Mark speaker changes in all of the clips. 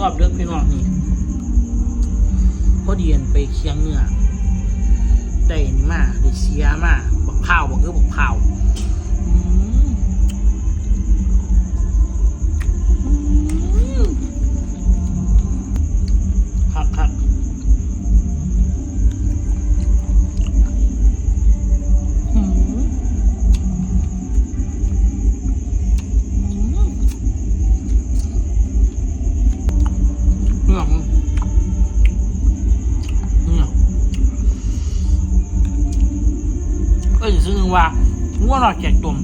Speaker 1: รอบเลือกพี่น้องนี่พอดีนไปเคียงเนื้อได้มาได้เสียมาบักเผาบักเออบักเผา ง่วงนอนแจกตุ่ม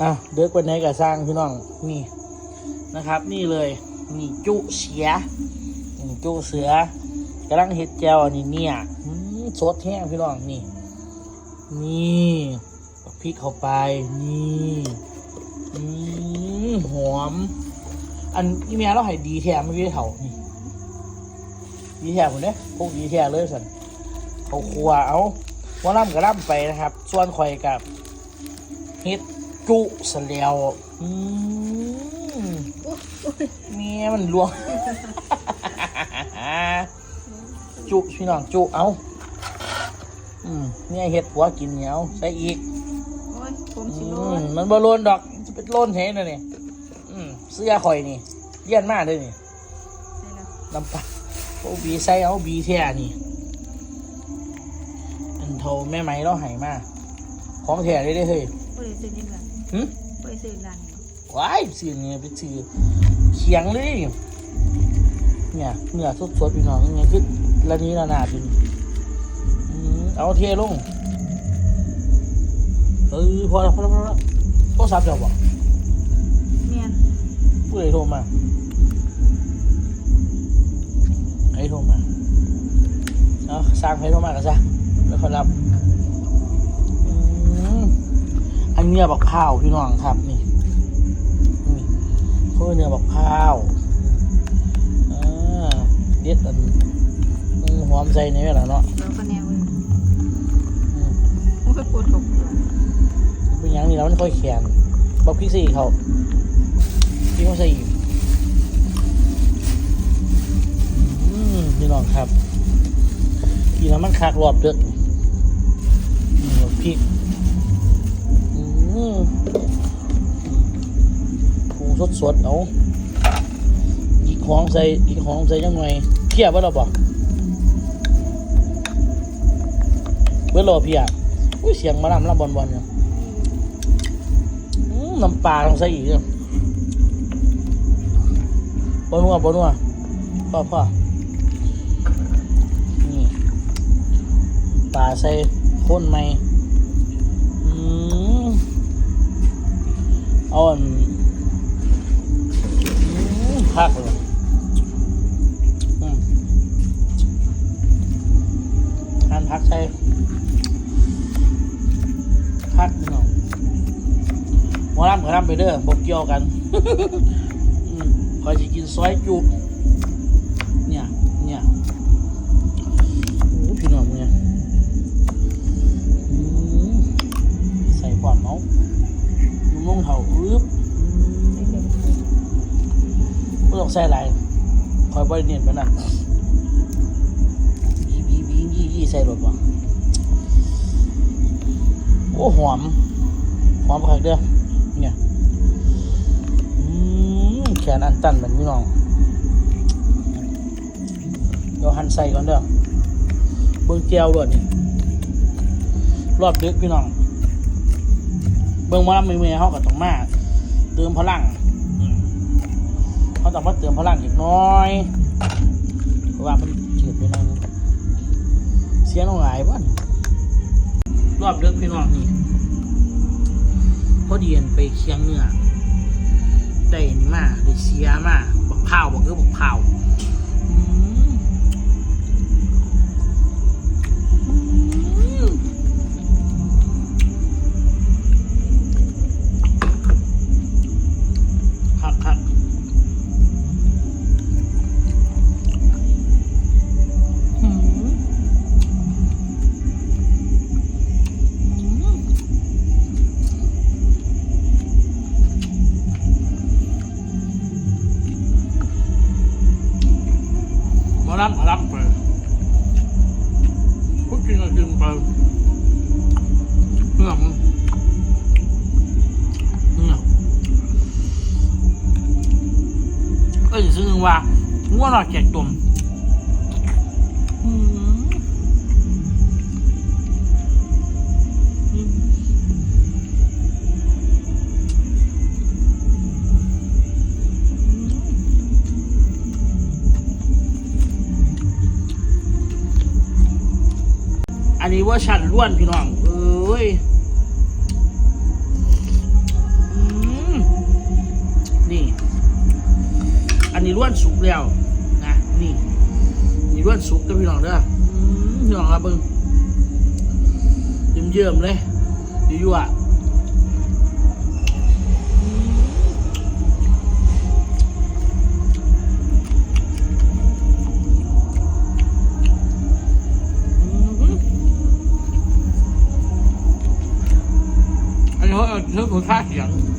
Speaker 1: อะเด็กวันไหนก็สร้างพี่น้องนี่นะครับ นี่เลยนี่จุเสียนี่จุเสือกำลังเห็ดแจวอันนี้เนี่ยสดแห้งพี่น้องนี่ นี่พริกเข้าไปนี่หอม อันนี้แม่เราให้ดีแท้ไม่ได้เถานี่ ดีแท้ผมเนี่ยพวกดีแท้เลยสันเขาครัวเอาว่าล่ำกับล่ำไปนะครับ ส่วนข่อยกับเฮ็ดจุสะแล้วอืมเมียมันลวง จุพี่น้องจุเอาอืมเนี่ยเห็ดหัวกินเหนียวใส่อีก
Speaker 2: โอ้ยผม
Speaker 1: อื
Speaker 2: สิโล
Speaker 1: ม
Speaker 2: น
Speaker 1: มันบ่โลนดอกจะเป็นโลนเห็นนะนี่อืมเสื้อข่อยนี่เยี่ยนมากเลยนี่
Speaker 2: นี่นะ
Speaker 1: น้ำปลา โอ้บีใส่เอาบีแท้นี่อันโทแม่ไม้เราให้มาของแท้เลยเด้อเฮ้ย
Speaker 2: บ่ได้ซื้อนี่กัน
Speaker 1: หึ
Speaker 2: บ่ได้ซื้อร้านนี้
Speaker 1: ว้ายซื้อเนี่ยไปซื้อเขียงเลยเนี่ยเนื้อสดๆพี่น้องเนี่ยคือละนี้ละนาดเป็นอืมเอาเทลงเออพอแล้วพอแล้วพอแล้วโทรศัพท์เจ้าบ่
Speaker 2: แม่น
Speaker 1: ผู้ใดโทรมา โทรมาเอาสร้างใครโทรมากันซะแล้วเขารับอืมอันเนี้ยบักพร้าวพี่น้องครับนี่นี่เขาเรียกเนื้อบักพร้าวอ่าเด็ดอันอืมหอมใส่ในเวลาเนาะ
Speaker 2: เราก็แนวเว้ย
Speaker 1: อืม
Speaker 2: โอ้ยปวดหก
Speaker 1: เป็นหยังนี่แล้วมันค่อยแขนบักพริกสี่เขาพี่เขาใส่อีกอืมพี่น้ องครับกินแล้วมันคักรอบเด้อนี่บักพริกปรุงสดๆเอาอีกของใส่อีกของใส่ยังไงเพียบว้แล้วบ่เบิดรอเพียบอุ้ยเสียงมาลำลำบอลๆเนี่ยน้ำปลาต้องใส่อีกเนี่ยบนัวบนัวพ่อพ่อนี่ ปลาใส่ข้นไหมอืมเอาอันพักเลยอืมหั่นพักใส่พักหน่อยหมอลำกับลำไปเด้อบอกเกี่ยวกันคอยจะกินซอยจุเใส่อะไรคอยบริเนียนไปนะบีบีบียี่ยี่ใส่รถวะโอ้หอม หอมคักเด้อเนี่ยอืมแขนอันตันเหมือนพี่น้องเดี๋ยวหั่นใส่ก่อนเด้อเบิ่งแก้วด้วยนี่รอบดึกพี่น้อง เบิ่งมาไม่เมื่อยเขาก็ต้องมาเติมพลัง ต้องมาเติมพลังอีกน้อยเพราะว่ามันจืดไปหน่อยนึงเสียงน้องหลายบ้านรอบเดือกพี่น้องนี่พอดีนไปเคียงเนื้อได้นี่มาได้เสียมาบักเผาบักเออบักเผา น้ำพลับไปพูดกินก็กินไปเรื่องเอเอ้ยซึ่งว่าง่วงนอนแจกตุ่ม เว่าชันล้วนพี่น้อง เอ้ยอนี่ อันนี้ล้วนสุกแล้วนะนี่นี่ล้วนสุกกันพี่น้องเด้อพี่น้องครับเบิ้งเยิ้มเยิ้มๆเลยยั่วๆ นนี้เข